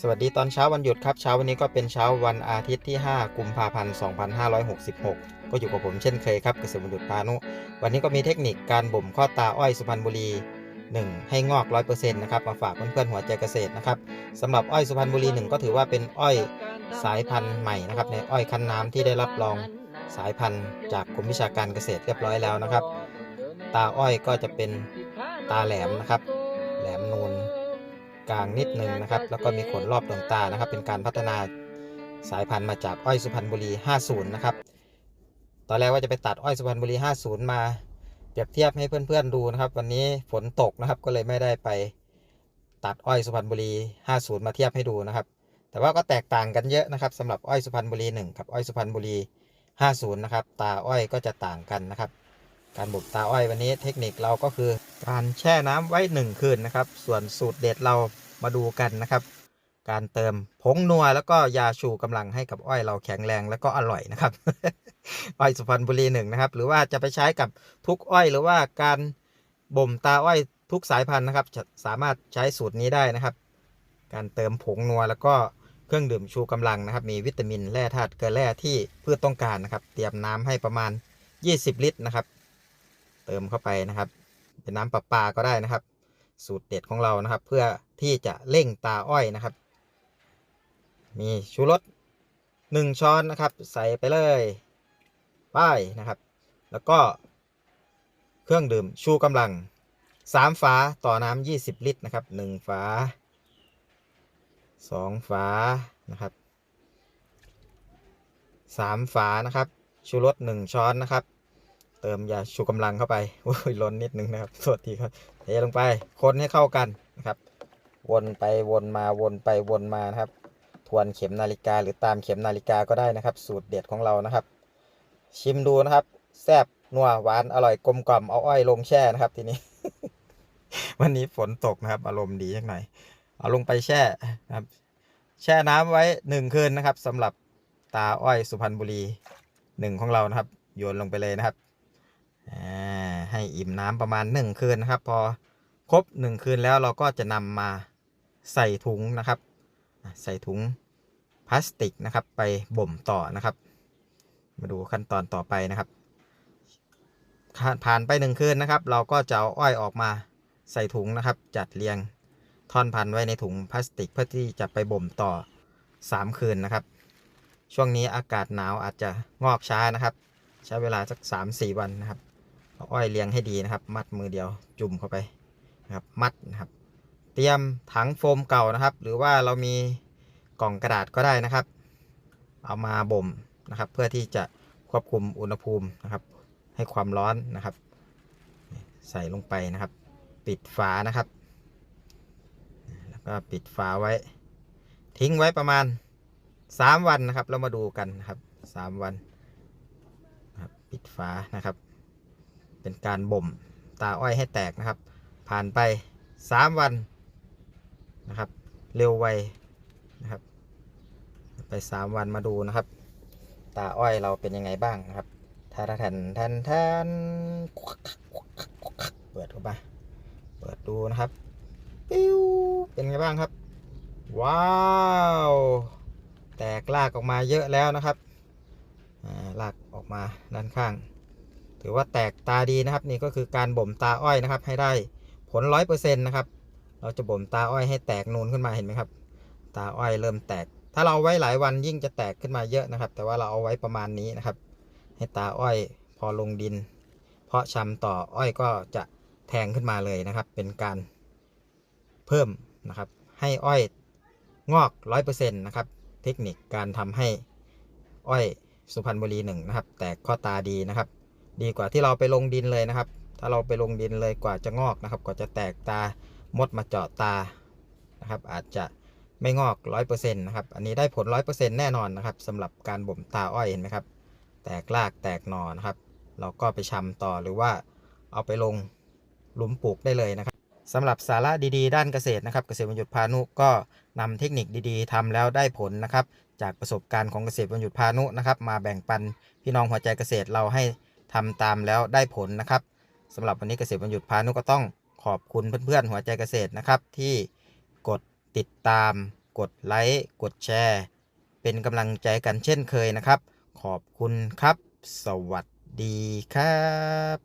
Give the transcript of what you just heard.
สวัสดีตอนเช้าวันหยุดครับ เช้าวันนี้ก็เป็นเช้าวันอาทิตย์ที่ 5 กุมภาพันธ์ 2566 ก็อยู่กับผมเช่นเคยครับเกษตรวันหยุพานุ วันนี้ก็มีเทคนิคการบ่มข้อตาอ้อยสุพรรณบุรี 1 ให้งอก 100%นะครับมาฝากเพื่อนๆหัวใจเกษตรนะครับสำหรับอ้อยสุพรรณบุรี 1 ก็ถือว่าเป็นอ้อยสายพันธุ์ใหม่นะครับในอ้อยคั้นน้ำที่ได้รับรองสายพันธุ์จากกรมวิชาการเกษตรเรียบร้อยแล้วนะครับ ตาอ้อยก็จะเป็นตาแหลมนะครับ แหลมนูน กลางนิดนึงนะครับ แล้วก็มีขนรอบดวงตานะครับ เป็นการพัฒนาสายพันธุ์มาจากอ้อยสุพรรณบุรี 50 นะครับ ตอนแรกว่าจะไปตัดอ้อยสุพรรณบุรี 50 มาเปรียบเทียบให้เพื่อนๆดูนะครับ วันนี้ฝนตกนะครับ ก็เลยไม่ได้ไปตัดอ้อยสุพรรณบุรี 50 มาเทียบให้ดูนะครับ แต่ว่าก็แตกต่างกันเยอะนะครับสำหรับอ้อยสุพรรณบุรี 1 กับอ้อยสุพรรณบุรี 50 นะครับ ตาอ้อยก็จะต่างกันนะครับ การบุกตาอ้อยวันนี้เทคนิคเราก็คือการแช่น้ำไว้ 1 คืนนะครับ ส่วนสูตรเด็ดเรามาดูกันนะครับ การเติมผงนัวแล้วก็ยาชูกำลังให้กับอ้อยเราแข็งแรงแล้วก็อร่อยนะครับอ้อยสุพรรณบุรีหนึ่งนะครับ หรือว่าจะไปใช้กับทุกอ้อย หรือว่าการบ่มตาอ้อยทุกสายพันธุ์นะครับสามารถใช้สูตรนี้ได้นะครับ การเติมผงนัวแล้วก็เครื่องดื่มชูกำลังนะครับ มีวิตามินแร่ธาตุเกลือแร่ที่พืชต้องการนะครับ เตรียมน้ำให้ประมาณ 20 ลิตรนะครับ เติมเข้าไปนะครับ เป็นน้ำประปาก็ได้นะครับ สูตรเด็ดของเรานะครับ เพื่อที่จะเร่งตาอ้อยนะครับ มีชูรสหนึ่งช้อนนะครับ ใส่ไปเลยป้ายนะครับ แล้วก็เครื่องดื่มชูกำลังสามฝาต่อน้ำยี่สิบลิตรนะครับหนึ่งฝาสองฝานะครับสามฝานะครับ ชูรสหนึ่งช้อนนะครับ เติมยาชูกำลังเข้าไปโอ้ยล้นนิดนึงนะครับโทษทีครับเทลงไปคนให้เข้ากันนะครับ วนไปวนมาวนไปวนมานะครับ ทวนเข็มนาฬิกาหรือตามเข็มนาฬิกาก็ได้นะครับ สูตรเด็ดของเรานะครับ ชิมดูนะครับแซ่บนัวหวานอร่อยกลมกล่อมเอาอ้อยลงแช่นะครับ ทีนี้ วันนี้ฝนตกนะครับ อารมณ์ดีสักหน่อย เอาลงไปแช่นะครับ แช่น้ำไว้หนึ่งคืนนะครับสำหรับตาอ้อยสุพรรณบุรีหนึ่งของเรานะครับโยนลงไปเลยนะครับ ให้อิ่มน้ำประมาณ 1 คืนนะครับ พอครบ 1 คืนแล้วเราก็จะนำมาใส่ถุงนะครับ ใส่ถุงพลาสติกนะครับ ไปบ่มต่อนะครับ มาดูขั้นตอนต่อไปนะครับผ่านผ่านไป 1 คืนนะครับ เราก็จะเอาอ้อยออกมาใส่ถุงนะครับ จัดเรียงท่อนพันไว้ในถุงพลาสติกเพื่อที่จะไปบ่มต่อ 3 คืนนะครับ ช่วงนี้อากาศหนาวอาจจะงอกช้านะครับ ใช้เวลาสักสามสี่วันนะครับ เอาอ้อยเลี้ยงให้ดีนะครับ มัดมือเดียวจุ่มเข้าไปนะครับ มัดนะครับ เตรียมถังโฟมเก่านะครับ หรือว่าเรามีกล่องกระดาษก็ได้นะครับ เอามาบ่มนะครับ เพื่อที่จะควบคุมอุณหภูมินะครับ ให้ความร้อนนะครับ ใส่ลงไปนะครับ ปิดฝานะครับ แล้วก็ปิดฝาไว้ ทิ้งไว้ประมาณ 3 วันนะครับ เรามาดูกันนะครับ 3 วันปิดฝานะครับ เป็นการบ่มตาอ้อยให้แตกนะครับ ผ่านไป 3 วันนะครับ เร็วไวนะครับ ไป 3 วันมาดูนะครับ ตาอ้อยเราเป็นยังไงบ้างนะครับทาราแทนทนแทนเปิดเข้ามาเปิดดูนะครับปิ้วเป็นไงบ้างครับ ว้าวแตกลากออกมาเยอะแล้วนะครับลากออกมาด้านข้าง ถือว่าแตกตาดีนะครับ นี่ก็คือการบ่มตาอ้อยนะครับ ให้ได้ผลร้อยเปอร์เซ็นต์นะครับ เราจะบ่มตาอ้อยให้แตกนูนขึ้นมาเห็นไหมครับ ตาอ้อยเริ่มแตก ถ้าเราไว้หลายวันยิ่งจะแตกขึ้นมาเยอะนะครับ แต่ว่าเราเอาไว้ประมาณนี้นะครับ ให้ตาอ้อยพอลงดิน เพาะชำต่ออ้อยก็จะแทงขึ้นมาเลยนะครับ เป็นการเพิ่มนะครับ ให้อ้อยงอกร้อยเปอร์เซ็นต์นะครับ เทคนิคการทำให้อ้อยสุพรรณบุรีหนึ่งนะครับ แตกข้อตาดีนะครับ ดีกว่าที่เราไปลงดินเลยนะครับ ถ้าเราไปลงดินเลยกว่าจะงอกนะครับ กว่าจะแตกตามดมาเจาะตานะครับ อาจจะไม่งอกร้อยเปอร์เซ็นต์นะครับ อันนี้ได้ผลร้อยเปอร์เซ็นต์แน่นอนนะครับสำหรับการบ่มตาอ้อยเห็นไหมครับ แตกรากแตกหนอนะครับ เราก็ไปชำต่อหรือว่าเอาไปลงหลุมปลูกได้เลยนะครับสำหรับสาระดีๆ ด้านเกษตรนะครับ เกษตรบรรยุทธ์พานุก็นำเทคนิคดีๆทำแล้วได้ผลนะครับ จากประสบการณ์ของเกษตรบรรยุทธ์พานุนะครับ มาแบ่งปันพี่น้องหัวใจเกษตรเราให้ ทำตามแล้วได้ผลนะครับสำหรับวันนี้เกษตรบรรยุดพานุก็ต้องขอบคุณเพื่อนๆหัวใจเกษตรนะครับ ที่กดติดตาม กดไลค์กดแชร์ เป็นกำลังใจกันเช่นเคยนะครับ ขอบคุณครับ สวัสดีครับ